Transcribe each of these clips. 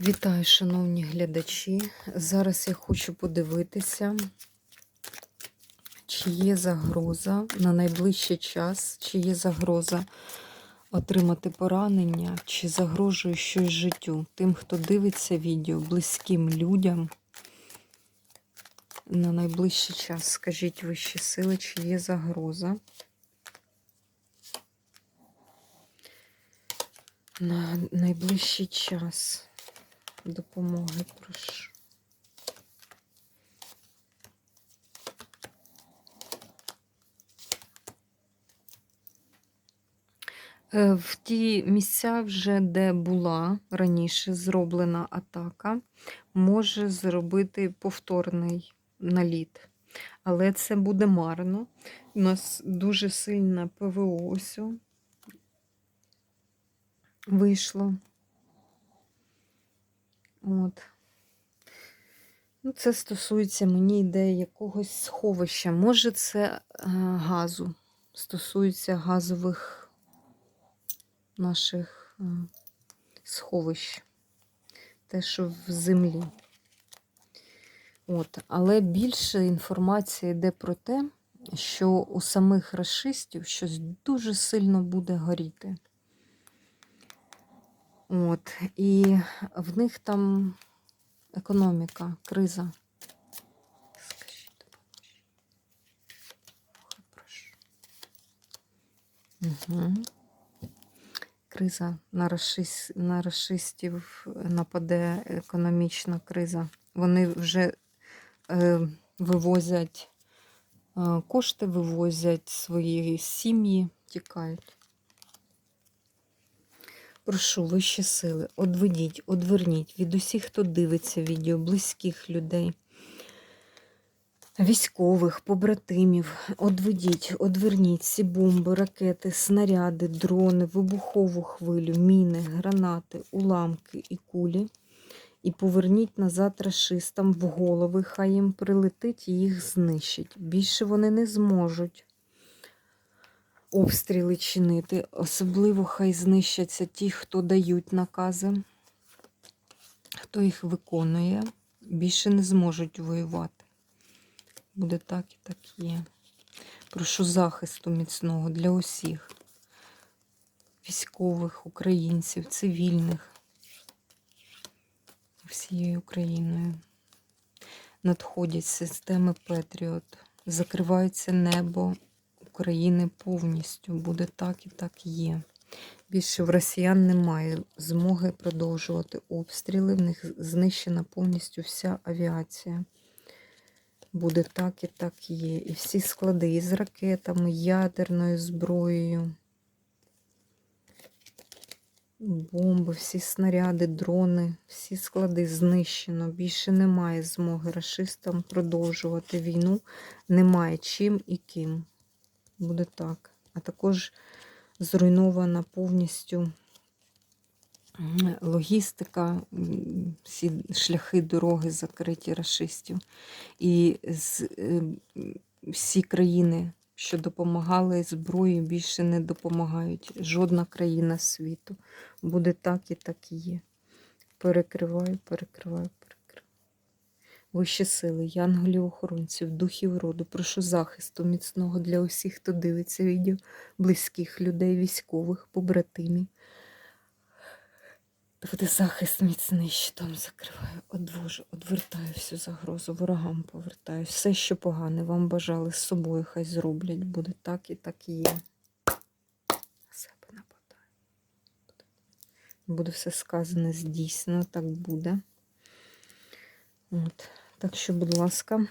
Вітаю, шановні глядачі. Зараз я хочу подивитися, чи є загроза на найближчий час, чи є загроза отримати поранення, чи загрожує щось життю. Тим, хто дивиться відео, близьким людям на найближчий час. Скажіть вищі сили, чи є загроза. На найближчий час допомоги прошу. Е, В ті місця, вже де була раніше зроблена атака, може зробити повторний наліт. Але це буде марно. У нас дуже сильна ПВО ось вийшло. От. Ну, Це стосується, мені йде якогось сховища. Може, це е, газу. Стосується газових наших е, сховищ. Те, що в землі. От. Але більше інформації йде про те, що у самих расистів щось дуже сильно буде горіти. От, і в них там економіка, криза. Скажіть. Угу. Криза на, расист, на расистів нападе економічна криза. Вони вже е, вивозять е, кошти, вивозять свої сім'ї, тікають. Прошу вищі сили, одведіть, одверніть від усіх, хто дивиться відео, близьких людей, військових, побратимів. Одведіть, одверніть всі бомби, ракети, снаряди, дрони, вибухову хвилю, міни, гранати, уламки і кулі. І поверніть назад рашистам в голови, хай їм прилетить і їх знищить. Більше вони не зможуть обстріли чинити. Особливо хай знищаться ті, хто дають накази, хто їх виконує, більше не зможуть воювати. Буде так і так є. Прошу захисту міцного для усіх військових, українців, цивільних, всією Україною. Надходять системи Петріот, закривається небо України повністю. Буде так і так є. Більше в росіян немає змоги продовжувати обстріли. В них знищена повністю вся авіація. Буде так і так є. І всі склади із ракетами, ядерною зброєю, бомби, всі снаряди, дрони, всі склади знищено. Більше немає змоги расистам продовжувати війну. Немає чим і ким буде так. А також зруйнована повністю логістика, всі шляхи дороги закриті расистів. І е, всі країни, що допомагали зброї, більше не допомагають. Жодна країна світу. Буде так і так і є. Перекриваю, перекриваю, Вищі сили, янголів охоронців, духів роду, прошу захисту міцного для усіх, хто дивиться відео, близьких людей, військових, побратимів. Буде захист міцний, щитом закриваю, одвожу, одвертаю всю загрозу, ворогам повертаю. Все, що погане, вам бажали з собою, хай зроблять. Буде так і так і є. Себе нападаю. Буде все сказане здійснено, так буде. От. Так що, будь ласка,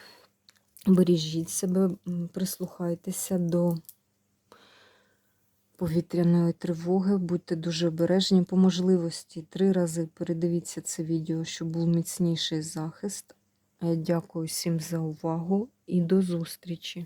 бережіть себе, прислухайтеся до повітряної тривоги, будьте дуже обережні. По можливості три рази передивіться це відео, щоб був міцніший захист. Я дякую всім за увагу і до зустрічі!